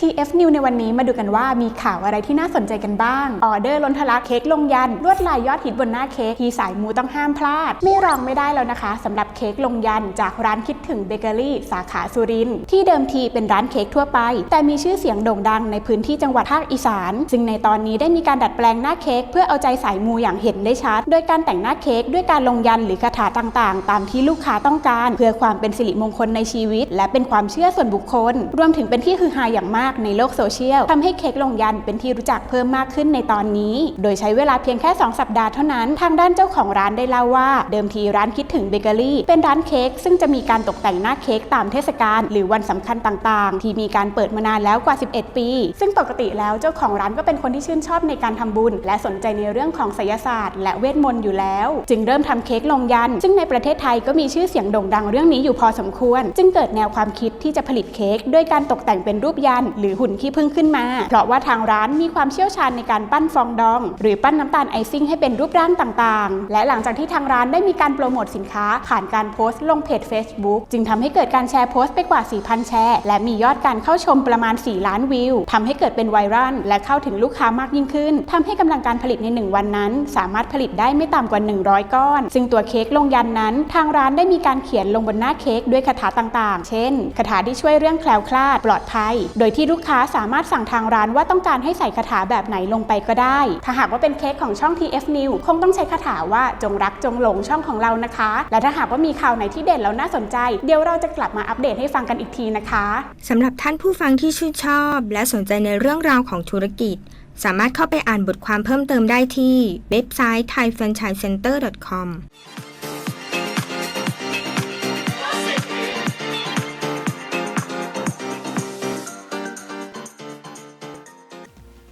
TF New ในวันนี้มาดูกันว่ามีข่าวอะไรที่น่าสนใจกันบ้าง ออเดอร์ล้นทะลักเค้กลงยัน ลวดลายยอดฮิตบนหน้าเค้กที่สายมูต้องห้ามพลาด ไม่รองไม่ได้แล้วนะคะสำหรับเค้กลงยัน จากร้านคิดถึงเบเกอรี่ สาขาสุรินที่เดิมทีเป็นร้านเค้กทั่วไป แต่มีชื่อเสียงโด่งดังในพื้นที่จังหวัดภาคอีสาน ซึ่งในตอนนี้ได้มีการดัดแปลงหน้าเค้กเพื่อเอาใจสายมูอย่างเห็นได้ชัด โดยการแต่งหน้าเค้กด้วยการลงยันหรือคาถาต่างๆ ตามที่ลูกค้าต้องการ เพื่อความเป็นสิริมงคลในชีวิต และเป็นความเชื่อส่วนบุคคล รวมถึงเป็นที่ฮือฮาอย่างมากในโลกโซเชียลทำให้เค้กลงยันเป็นที่รู้จักเพิ่มมากขึ้นในตอนนี้ โดยใช้เวลาเพียงแค่ 2 สัปดาห์เท่านั้น ทางด้านเจ้าของร้านได้เล่าว่า เดิมทีร้านคิดถึงเบเกอรี่ เป็นร้านเค้กซึ่งจะมีการตกแต่งหน้าเค้กตามเทศกาลหรือวันสำคัญต่างๆ ที่มีการเปิดมานานแล้วกว่า 11 ปี ซึ่งปกติแล้วเจ้าของร้านก็เป็นคนที่ชื่นชอบในการทำบุญ และสนใจในเรื่องของไสยศาสตร์ และเวทมนต์อยู่แล้ว จึงเริ่มทำเค้กลงยัน ซึ่งในประเทศไทยก็มีชื่อเสียงโด่งดังเรื่องนี้อยู่พอสมควร จึงเกิดแนวความคิดที่จะผลิตเค้กด้วยการตกแต่งเป็นรูปยันหรือหุ่นขี้ผึ้งขึ้นมา เพราะว่าทางร้านมีความเชี่ยวชาญในการปั้นฟองดอง หรือปั้นน้ำตาลไอซิ่งให้เป็นรูปร่างต่างๆ และหลังจากที่ทางร้านได้มีการโปรโมทสินค้าผ่านการโพสต์ลงเพจ Facebook จึงทำให้เกิดการแชร์โพสต์ไปกว่า 4,000 แชร์ และมียอดการเข้าชมประมาณ 4 ล้านวิวทำให้เกิดเป็นไวรัลและเข้าถึงลูกค้ามากยิ่งขึ้นทำให้กำลังการผลิตใน 1 วันนั้น สามารถผลิตได้ไม่ต่ำกว่า 100 ก้อน ซึ่งตัวเค้กลงยันนั้น ทางร้านได้มีการเขียนลงบนหน้าเค้กด้วยคาถาต่างๆ เช่นคาถาที่ช่วยเรื่องแคล้วคลาดปลอดภัย โดยที่ลูกค้าสามารถสั่งทางร้านว่าต้องการให้ใส่คาถาแบบไหนลงไปก็ได้ ถ้าหากว่าเป็นเค้กของช่อง TF New คงต้องใช้คาถาว่าจงรักจงหลงช่องของเรานะคะ และถ้าหากว่ามีข่าวไหนที่เด่นแล้วน่าสนใจ เดี๋ยวเราจะกลับมาอัปเดตให้ฟังกันอีกทีนะคะสำหรับท่านผู้ฟังที่ชื่นชอบ และสนใจในเรื่องราวของธุรกิจ สามารถเข้าไปอ่านบทความเพิ่มเติมได้ที่เว็บไซต์ thaifranchisecenter.com